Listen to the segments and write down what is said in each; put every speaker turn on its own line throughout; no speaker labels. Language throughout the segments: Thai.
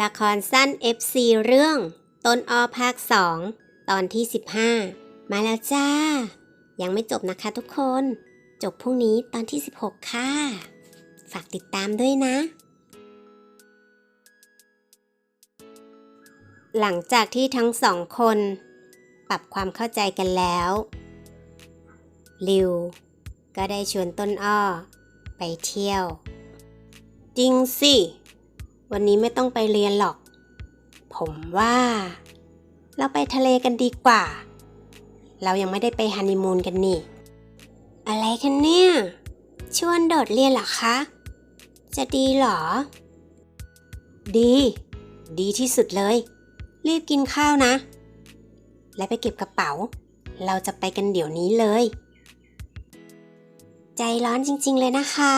ละครสั้น FC เรื่อง ต้นออภาค 2 ตอนที่ 15 มาแล้วจ้า ยังไม่จบนะคะทุกคน จบพรุ่งนี้ตอนที่ 16 ค่ะ ฝากติดตามด้วยนะ หลังจากที่ทั้งสองคน ปรับความเข้าใจกันแล้ว ลิว ก็ได้ชวนต้นอ้อ ไปเที่ยว จริงสิ วันนี้ไม่ต้องไปเรียนหรอก ผมว่า เราไปทะเลกันดีกว่า เรายังไม่ได้ไปฮันนีมูนกันนี่ อะไรกันเนี่ย ชวนโดดเรียนหรอคะ จะดีหรอ ดี ดีที่สุดเลย รีบกินข้าวนะ และไปเก็บกระเป๋า เราจะไปกันเดี๋ยวนี้เลย ใจร้อนจริงๆเลยนะคะ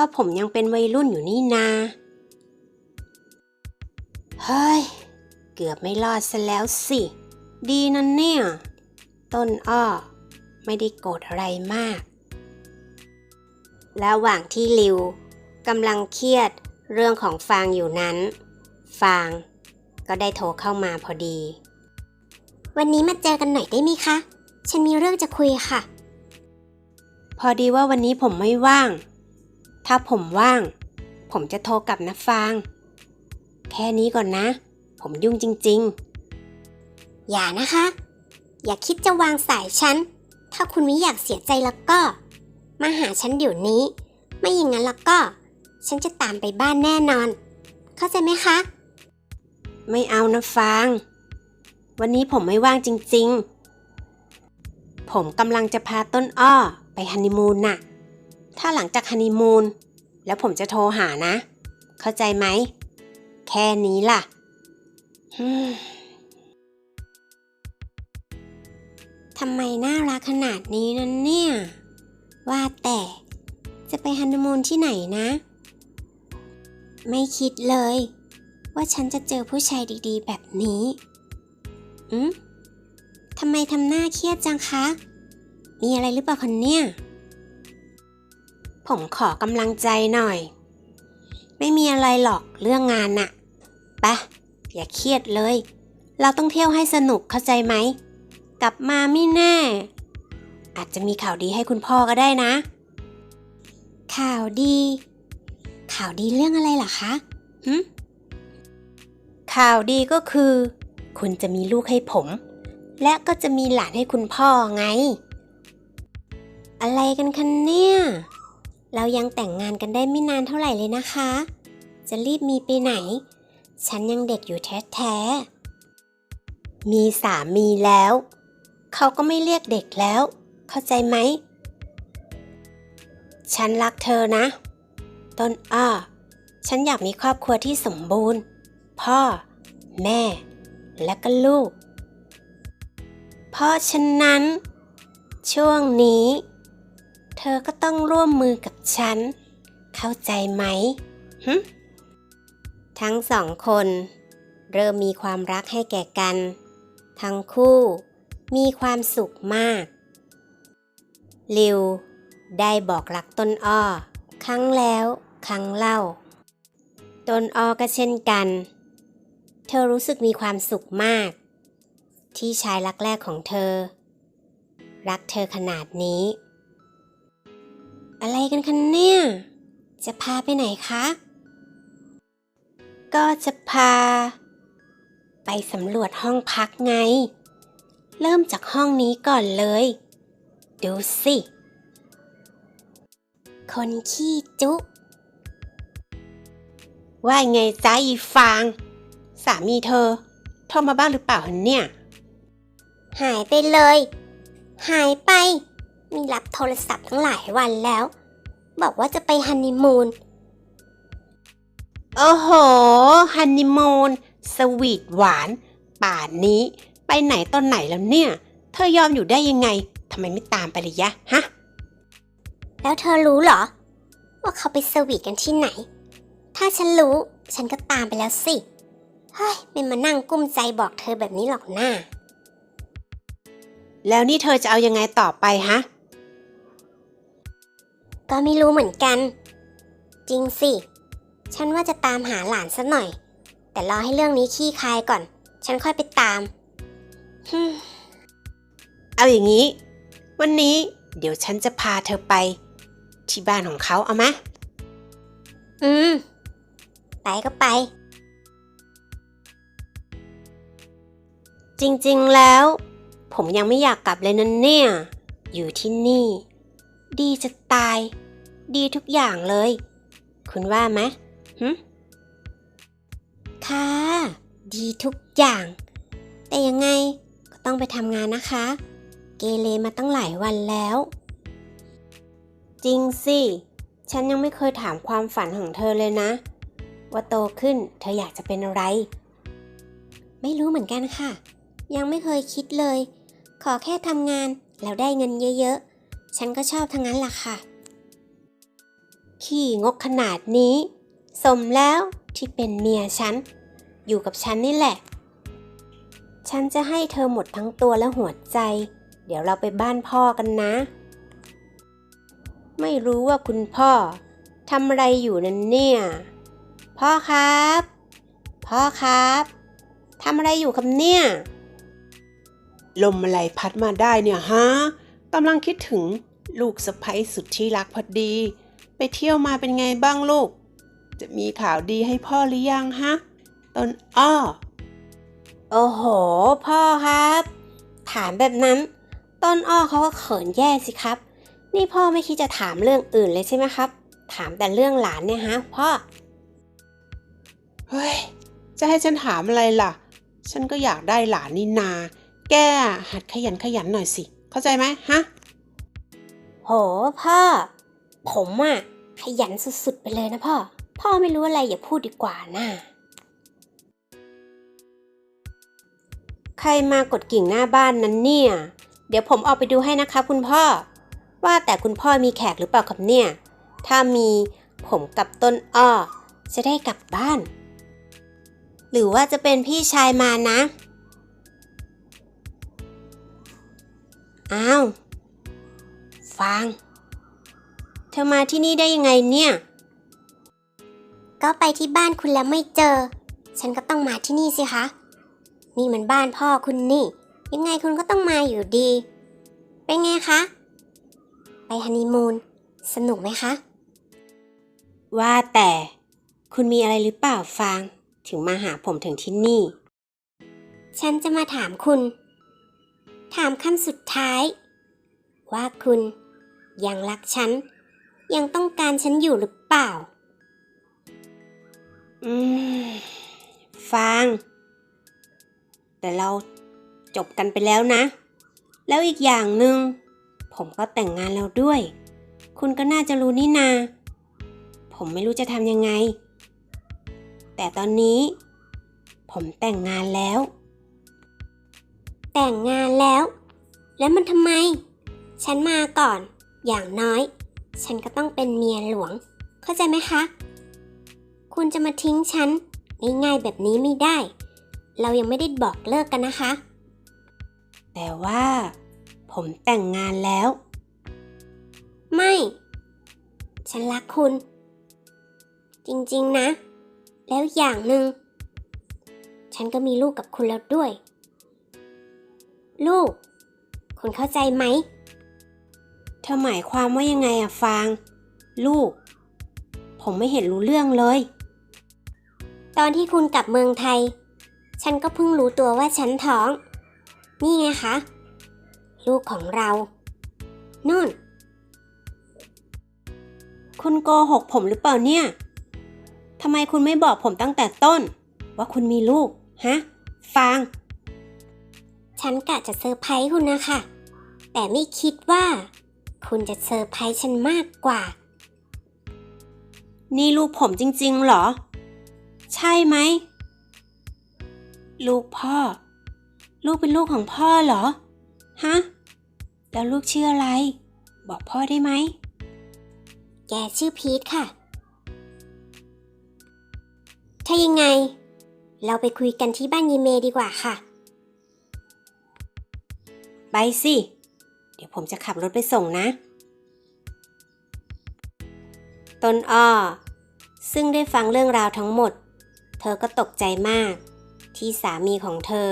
ก็ผมยังเป็นวัยรุ่นอยู่นี่นา เฮ้ย เกือบไม่รอดซะแล้วสิ ดีนั่นเนี่ย ต้นอ้อ ไม่ได้โกรธอะไรมาก ระหว่างที่ลิวกำลังเครียดเรื่องของฟางอยู่นั้น ฟางก็ได้โทรเข้ามาพอดี วันนี้มาเจอกันหน่อยได้ไหมคะ ฉันมีเรื่องจะคุยค่ะ พอดีว่าวันนี้ผมไม่ว่าง ถ้าผมว่าง ผมจะโทรกลับนะฟาง แค่นี้ก่อนนะ ผมยุ่งจริง ๆ อย่านะคะ อย่าคิดจะวางสายฉัน ถ้าคุณไม่อยากเสียใจแล้วก็ มาหาฉันเดี๋ยวนี้ ไม่อย่างนั้นแล้วก็ ฉันจะตามไปบ้านแน่นอน เข้าใจไหมคะ ไม่เอานะฟาง วันนี้ผมไม่ว่างจริง ๆ ผมกำลังจะพาต้นอ้อไปฮันนีมูนน่ะ ถ้าหลังจากฮันนีมูนแล้วผมจะโทรหานะ เข้าใจไหม แค่นี้ล่ะทำไมน่ารักขนาดนี้นั่นเนี่ย ว่าแต่จะไปฮันนีมูนที่ไหนนะ ไม่คิดเลย ว่าฉันจะเจอผู้ชายดีๆ แบบนี้อืมทำไมทำหน้าเครียดจังคะ มีอะไรหรือเปล่าคนเนี่ย ผมขอกำลังใจหน่อย ไม่มีอะไรหรอกเรื่องงานน่ะปะอย่าเครียดเลย เราต้องเที่ยวให้สนุกเข้าใจไหม กลับมาไม่แน่ อาจจะมีข่าวดีให้คุณพ่อก็ได้นะ ข่าวดี ข่าวดีเรื่องอะไรล่ะคะหึข่าวดีก็คือ คุณจะมีลูกให้ผม และก็จะมีหลานให้คุณพ่อไง อะไรกันคะเนี่ย เรายังแต่งงานกันได้ไม่นานเท่าไหร่เลยนะคะ จะรีบมีไปไหน ฉันยังเด็กอยู่แท้ๆ มีสามีแล้ว เขาก็ไม่เรียกเด็กแล้ว เข้าใจไหม ฉันรักเธอนะ ต้นอ้อ ฉันอยากมีครอบครัวที่สมบูรณ์ พ่อ แม่ และก็ลูก เพราะฉะนั้น ช่วงนี้ เธอก็ต้องร่วมมือกับฉัน เข้าใจไหมหึทั้งสองคน เริ่มมีความรักให้แก่กัน ทั้งคู่มีความสุขมาก ลิว ได้บอกรักต้นอ้อ ครั้งแล้วครั้งเล่า ต้นอ้อก็เช่นกัน เธอรู้สึกมีความสุขมาก ที่ชายรักแรกของเธอ รักเธอขนาดนี้ อะไรกันคะเนี่ย จะพาไปไหนคะ ก็จะพา ไปสำรวจห้องพักไง เริ่มจากห้องนี้ก่อนเลย ดูสิ คนขี้จุ ว่าไงจ้าอีฟาง สามีเธอโทรมาบ้างหรือเปล่าเนี่ย หายไปเลย หายไป มีรับโทรศัพท์ทั้งหลายวันแล้ว บอกว่าจะไปฮันนีมูน โอ้โห ฮันนีมูน สวีทหวาน ป่านนี้ ไปไหนตอนไหนแล้วเนี่ย เธอยอมอยู่ได้ยังไง ทำไมไม่ตามไปเลยยะ ฮะ แล้วเธอรู้เหรอ ว่าเขาไปสวีทกันที่ไหน ถ้าฉันรู้ ฉันก็ตามไปแล้วสิเฮ้ยไม่มานั่งกุ้มใจบอกเธอแบบนี้หรอกหน้า แล้วนี่เธอจะเอายังไงต่อไปฮะ ก็ไม่รู้เหมือนกัน จริงสิ ฉันว่าจะตามหาหลานสักหน่อย แต่รอให้เรื่องนี้ขี้คายก่อน ฉันค่อยไปตามฮึม
เอาอย่างนี้ วันนี้เดี๋ยวฉันจะพาเธอไป ที่บ้านของเขาเอามะ
อืม ไปก็ไป จริงๆแล้ว ผมยังไม่อยากกลับเลยนั่นเนี่ย อยู่ที่นี่ ดีจะตาย ดีทุกอย่างเลย คุณว่าไหมหึค่ะ ดีทุกอย่าง แต่ยังไงก็ต้องไปทำงานนะคะ เกเรมาตั้งหลายวันแล้ว จริงสิ ฉันยังไม่เคยถามความฝันของเธอเลยนะ ว่าโตขึ้นเธออยากจะเป็นอะไร ไม่รู้เหมือนกันค่ะ ยังไม่เคยคิดเลย ขอแค่ทำงานแล้วได้เงินเยอะ ฉันก็ชอบทั้งนั้นล่ะค่ะ ขี้งกขนาดนี้ สมแล้วที่เป็นเมียฉัน อยู่กับฉันนี่แหละ ฉันจะให้เธอหมดทั้งตัวและหัวใจ เดี๋ยวเราไปบ้านพ่อกันนะ ไม่รู้ว่าคุณพ่อทำอะไรอยู่นั่นเนี่ย พ่อครับ พ่อครับทำอะไรอยู่ครับเนี่ย
ลมอะไรพัดมาได้เนี่ยฮะ กำลังคิดถึงลูกสะใภ้สุดที่รักพอดี ไปเที่ยวมาเป็นไงบ้างลูก จะมีข่าวดีให้พ่อหรือยังฮะ ต้นอ้อ
โอ้โห พ่อครับ ถามแบบนั้น ต้นอ้อเขาก็เขินแย่สิครับ นี่พ่อไม่คิดจะถามเรื่องอื่นเลยใช่ไหมครับ ถามแต่เรื่องหลานเนี่ยฮะพ่อ
เฮ้ย จะให้ฉันถามอะไรล่ะ ฉันก็อยากได้หลานนี่นา แกหัดขยันขยันหน่อยสิ เข้าใจไหมฮะ
โหพ่อ ผมอะขยันสุดๆไปเลยนะพ่อ พ่อไม่รู้อะไรอย่าพูดดีกว่านะใครมากดกิ่งหน้าบ้านนั้นเนี่ย เดี๋ยวผมออกไปดูให้นะคะคุณพ่อ ว่าแต่คุณพ่อมีแขกหรือเปล่าครับเนี่ย ถ้ามีผมกับต้นอ้อ จะได้กลับบ้าน หรือว่าจะเป็นพี่ชายมานะ อ้าว ฟาง เธอมาที่นี่ได้ยังไงเนี่ย ก็ไปที่บ้านคุณแล้วไม่เจอ ฉันก็ต้องมาที่นี่สิคะ นี่มันบ้านพ่อคุณนี่ ยังไงคุณก็ต้องมาอยู่ดี เป็นไงคะ ไปฮันนีมูน สนุกไหมคะ ว่าแต่ คุณมีอะไรหรือเปล่าฟาง ถึงมาหาผมถึงที่นี่ ฉันจะมาถามคุณ ถามคำสุดท้าย ว่าคุณยังรักฉัน ยังต้องการฉันอยู่หรือเปล่า อืม ฟาง แต่เราจบกันไปแล้วนะ แล้วอีกอย่างหนึ่งผมก็แต่งงานแล้วด้วย คุณก็น่าจะรู้นี่นา ผมไม่รู้จะทำยังไง แต่ตอนนี้ ผมแต่งงานแล้ว แต่งงานแล้ว แล้วมันทำไม ฉันมาก่อน อย่างน้อย ฉันก็ต้องเป็นเมียหลวง เข้าใจไหมคะ คุณจะมาทิ้งฉันง่ายๆแบบนี้ไม่ได้ เรายังไม่ได้บอกเลิกกันนะคะ แต่ว่า ผมแต่งงานแล้ว ไม่ ฉันรักคุณ จริงๆนะ แล้วอย่างหนึ่ง ฉันก็มีลูกกับคุณแล้วด้วย ลูก คุณเข้าใจไหมเธอหมายความว่ายังไงอะฟาง ลูก ผมไม่เห็นรู้เรื่องเลย ตอนที่คุณกลับเมืองไทย ฉันก็เพิ่งรู้ตัวว่าฉันท้อง นี่ไงคะ ลูกของเรานู่น คุณโกหกผมหรือเปล่าเนี่ยทำไมคุณไม่บอกผมตั้งแต่ต้น ว่าคุณมีลูก ฮะ ฟาง ฉันกะจะเซอร์ไพรส์คุณนะคะ แต่ไม่คิดว่า คุณจะเซอร์ไพรส์ฉันมากกว่า นี่ลูกผมจริงๆเหรอ ใช่ไหม ลูกพ่อ ลูกเป็นลูกของพ่อเหรอ ฮะ แล้วลูกชื่ออะไร บอกพ่อได้ไหม แกชื่อพีทค่ะ ถ้ายังไง เราไปคุยกันที่บ้านยีเมดีกว่าค่ะ ไปสิ เดี๋ยวผมจะขับรถไปส่งนะ ต้นอ้อ ซึ่งได้ฟังเรื่องราวทั้งหมด เธอก็ตกใจมาก ที่สามีของเธอ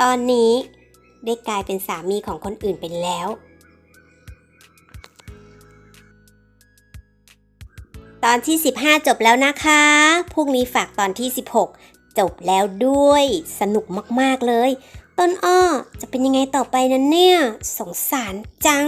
ตอนนี้ได้กลายเป็นสามีของคนอื่นไปแล้ว ตอนที่ 15 จบแล้วนะคะ พรุ่งนี้ฝากตอนที่ 16 จบแล้วด้วย สนุกมาก ๆ เลย ต้นอ้อจะเป็นยังไงต่อไปนั้นเนี่ย สงสารจัง